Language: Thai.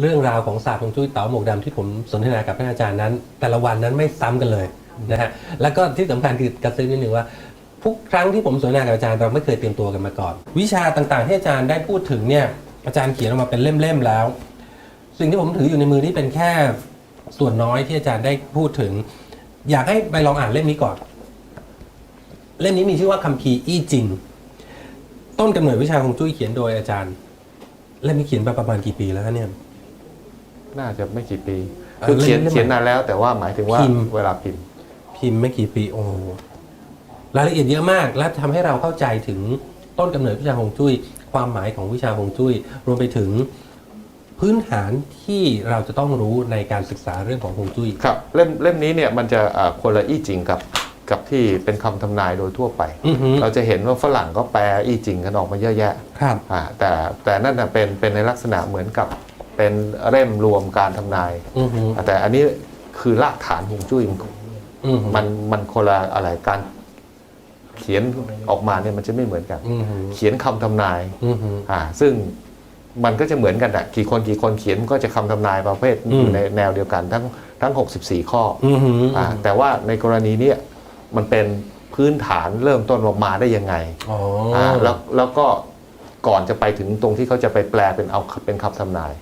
เรื่องราวของศาสตร์ของจุ้ยเต๋าหมวกดำที่ผมสนทนากับท่านอาจารย์นั้น แต่ละวันนั้นไม่ซ้ำกันเลยนะฮะแล้วก็ที่สำคัญคือกระซิบนิดนึงว่าทุกครั้งที่ผมสนทนากับอาจารย์เราไม่เคยเตรียมตัวกันมาก่อน วิชาต่างๆที่อาจารย์ได้พูดถึงเนี่ยอาจารย์เขียนออกมาเป็นเล่มๆแล้ว สิ่งที่ผมถืออยู่ในมือนี่เป็นแค่ส่วนน้อยที่อาจารย์ได้พูดถึง อยากให้ไปลองอ่านเล่มนี้ก่อน เล่มนี้มีชื่อว่าคัมภีร์อี้จิง ต้นกำเนิดวิชาฮวงจุ้ยเขียนโดยอาจารย์ เล่มนี้เขียนมาประมาณกี่ปีแล้วคะเนี่ย น่าจะไม่กี่ปีเออคือเขียนเล่มๆเขียนนานแล้วแต่ว่าหมายถึงว่าพิมพ์ เวลาพิมพ์พิมพ์ไม่กี่ปีโอ้รายละเอียดเยอะมาก และทำให้เราเข้าใจถึงต้นกำเนิดวิชาฮวงจุ้ย ความหมายของวิชาฮวงจุ้ย รวมไปถึงพื้นฐานที่เราจะต้องรู้ในการศึกษาเรื่องของฮวงจุ้ย ครับเล่มเล่มนี้เนี่ยมันจะอ่าคนละอี้จริงกับกับที่เป็นคำทำนายโดยทั่วไป อือหือเราจะเห็นว่าฝรั่งก็แปลอี้จริงกันออกมาเยอะแยะครับ อ่าแต่แต่นั่นนะเป็นเป็นในลักษณะเหมือนกับ เป็นเล่มรวมการทำนาย อือหือแต่อันนี้คือรากฐานฮวงจุ้ยอือหือมันมันคนละอะไรการเขียนออกมาเนี่ยมันจะไม่เหมือนกัน อือหือเขียนคำทำนายอือหือ อ่าซึ่งมันก็จะเหมือนกันอะกี่คนกี่คนเขียนก็จะคำทำนายประเภทอืม อยู่ในแนวเดียวกันทั้งทั้ง 64 ข้ออือหืออ่าแต่ว่าในกรณีเนี้ยมันเป็นพื้นฐานเริ่มต้นออกมาได้ยังไง อ๋ออ่าแล้วแล้วก็ก่อนจะไปถึงตรงที่เขาจะไปแปลเป็นเอาเป็นคำทำนาย